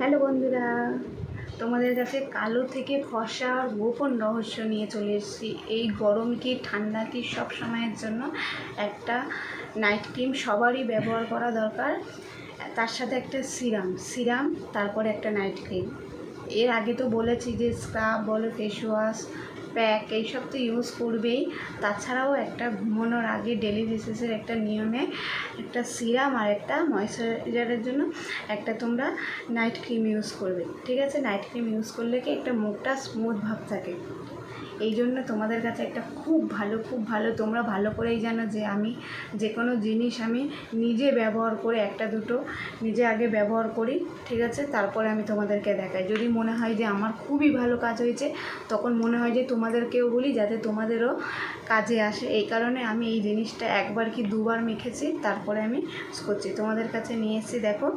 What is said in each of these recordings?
Hello বন্ধুরা, তোমাদের কাছে কালো থেকে ফসা গোপন রহস্য নিয়ে চলে এসেছি। এই গরম কি, ঠান্ডা কি সব সময়ের জন্য একটা নাইট ক্রিম সবারই ব্যবহার করা দরকার। তার সাথে একটা সিরাম সিরাম তারপরে একটা নাইট ক্রিম এর আগে তো বলেছি যে স্ক্রাব বলো ফেস ওয়াশ প্যাক এইসব তো ইউজ করবেই। তাছাড়াও একটা ঘুমানোর আগে ডেলি বেসিসের একটা নিয়মে একটা সিরাম আর একটা ময়শ্চারাইজারের জন্য একটা তোমরা নাইট ক্রিম ইউজ করবে। ঠিক আছে? নাইট ক্রিম ইউজ করলে কি একটা মুখটা স্মুথ ভাব থাকে। এই জন্য তোমাদের কাছে একটা খুব ভালো খুব ভালো, তোমরা ভালো করেই জানো যে আমি যে কোনো জিনিস আমি নিজে ব্যবহার করে একটা দুটো নিজে আগে ব্যবহার করি, ঠিক আছে? তারপরে আমি তোমাদেরকে দেখাই। যদি মনে হয় যে আমার খুবই ভালো কাজ হয়েছে, তখন মনে হয় যে তোমাদেরকেও বলি যাতে তোমাদেরও কাজে আসে। এই কারণে আমি এই জিনিসটা একবার কি দুবার মেখেছি, তারপরে আমি করছি। তোমাদের কাছে নিয়ে এসেছি, দেখো,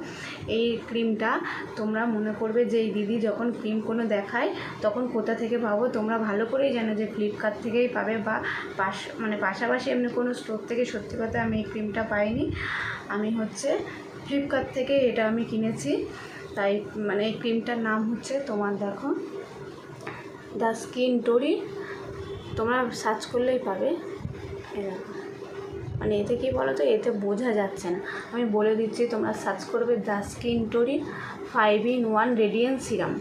এই ক্রিমটা। তোমরা মনে করবে যে এই দিদি যখন ক্রিম কোনো দেখায়, তখন কোথা থেকে পাবো তোমরা ভালো করেই জানো যে ফ্লিপকার্ট থেকেই পাবে বা পাশ মানে পাশাপাশি এমনি কোনো স্টোর থেকে সত্যি কথা আমি এই ক্রিমটা পাইনি। আমি হচ্ছে ফ্লিপকার্ট থেকে এটা আমি কিনেছি। তাই মানে এই ক্রিমটার নাম হচ্ছে তোমার দেখো দ্য স্কিন টোরি তোমরা সার্চ করলেই পাবে। দেখো। মানে এতে কী বলো তো এতে বোঝা যাচ্ছে না। আমি বলে দিচ্ছি, তোমরা সার্চ করবে The Skin Story five in one radiant serum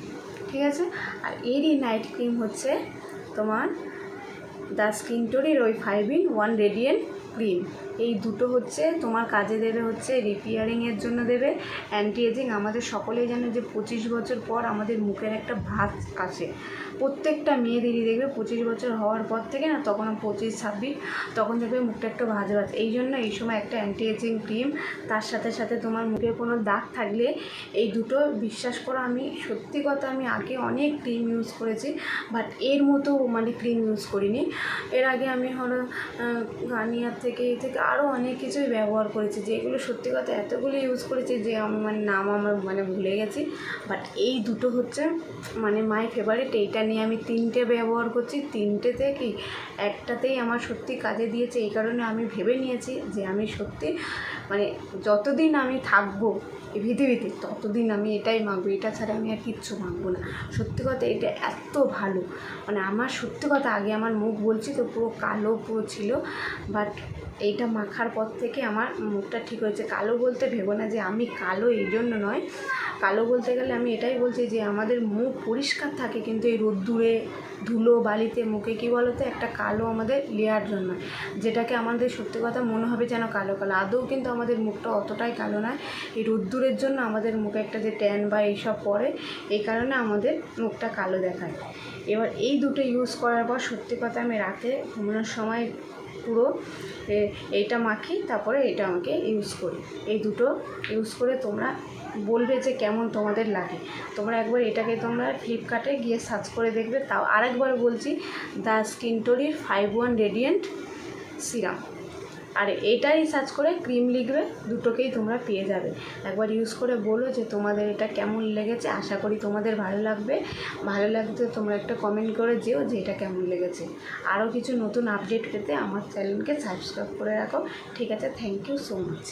ঠিক আছে? আর এরই নাইট ক্রিম হচ্ছে তোমার দ্য স্কিন টোরির ওই five in one radiant cream এই দুটো হচ্ছে তোমার কাজে দেবে হচ্ছে রিপেয়ারিংয়ের জন্য দেবে। অ্যান্টি এজিং আমাদের সকলেই জানে যে পঁচিশ বছর পর আমাদের মুখের একটা ভাত আসে প্রত্যেকটা মেয়েদেরই দেখবে পঁচিশ বছর হওয়ার পর থেকে না তখন পঁচিশ, ছাব্বিশ, তখন দেখবে মুখটা একটু ভাজ ভাজ। এই জন্য এই সময় একটা অ্যান্টি এজিং ক্রিম তার সাথে সাথে তোমার মুখে কোনো দাগ থাকলে এই দুটো বিশ্বাস করো আমি, সত্যি কথা আমি আগে অনেক ক্রিম ইউজ করেছি বাট এর মতো মানে ক্রিম ইউজ করিনি। এর আগে আমি হলো গার্নিয়ার থেকে এই থেকে আরও অনেক কিছুই ব্যবহার করেছি যেগুলো সত্যি কথা এতগুলো ইউজ করেছি যে আমি মানে নাম আমার মানে ভুলে গেছি। বাট এই দুটো হচ্ছে মানে মাই ফেভারিট এইটা নিয়ে আমি তিনটে ব্যবহার করছি, তিনটে কি একটাতেই আমার সত্যি কাজে দিয়েছে, এই কারণে আমি ভেবে নিয়েছি যে আমি সত্যি মানে যতদিন আমি থাকব এই পৃথিবীতে ততদিন আমি এটাই মাখবো এটা ছাড়া আমি আর কিচ্ছু মাখবো না। সত্যি কথা, এটা এত ভালো। মানে আমার সত্যি কথা, আগে আমার মুখ বলছি তো পুরো কালো পুরো ছিল বাট এইটা মাখার পর থেকে আমার মুখটা ঠিক হয়েছে। কালো বলতে ভেবো না যে আমি কালো, এই জন্য নয়। কালো বলতে গেলে আমি এটাই বলছি যে আমাদের মুখ পরিষ্কার থাকে, কিন্তু এই রোদ্দুরে, ধুলো, বালিতে, মুখে কী বলো তো একটা কালো আমাদের লেয়ার জন্য যেটাকে আমাদের সত্যি কথা মনে হবে যেন কালো কালো। আদৌ কিন্তু আমাদের মুখটা অতটাই কালো নয়। এই রোদ্দুরের জন্য আমাদের মুখে একটা যে ট্যান বা এইসব পড়ে, এই কারণে আমাদের মুখটা কালো দেখায়। এবার এই দুটো ইউজ করার পর সত্যি কথা আমি রাতে ঘুমানোর সময় পুরো এইটা মাখি, তারপরে এটা আমাকে ইউজ করি। এই দুটো ইউজ করে তোমরা বলবে যে কেমন তোমাদের লাগে। তোমরা একবার এটাকে তোমরা ফ্লিপকার্টে গিয়ে সার্চ করে দেখবে। তাও আরেকবার বলছি দ্য স্কিন টোরির ফাইভ ওয়ান রেডিয়েন্ট সিরাম আর এটাই সার্চ করে ক্রিম লিখবে, দুটোকেই তোমরা পেয়ে যাবে। একবার ইউজ করে বলো যে তোমাদের এটা কেমন লেগেছে, আশা করি তোমাদের ভালো লাগবে। ভালো লাগতে তোমরা একটা কমেন্ট করে যেও যে এটা কেমন লেগেছে। আরও কিছু নতুন আপডেট পেতে আমার চ্যানেলকে সাবস্ক্রাইব করে রাখো। ঠিক আছে থ্যাংক ইউ সো মাচ